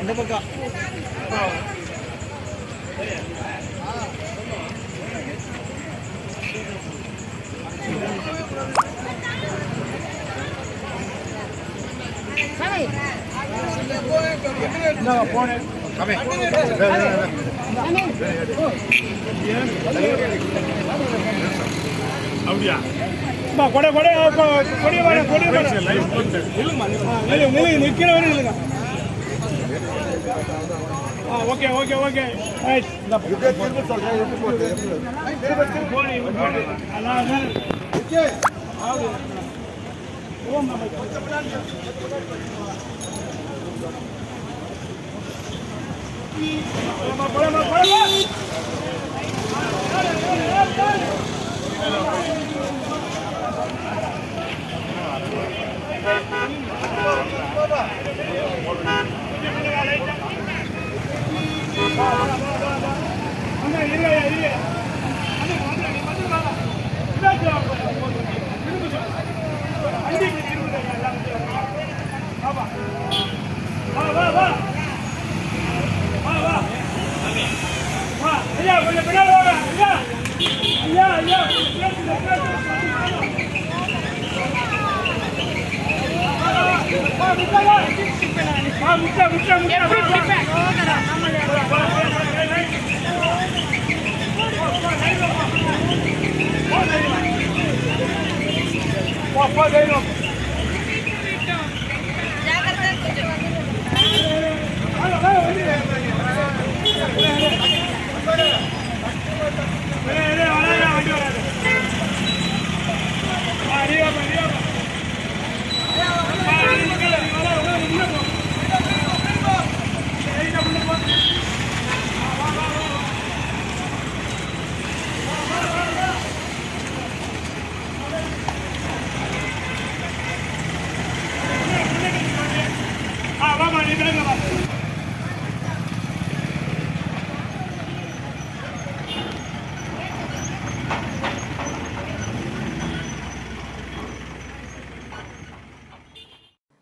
இந்த பக்கம். போனேன் அப்படியா கொடை கொடை கொடிய கொடிய நிற்கிறவரு இல்லைங்க ஓகே ஓகே ஓகே போடமா போடமா போடமா Pode ir, não.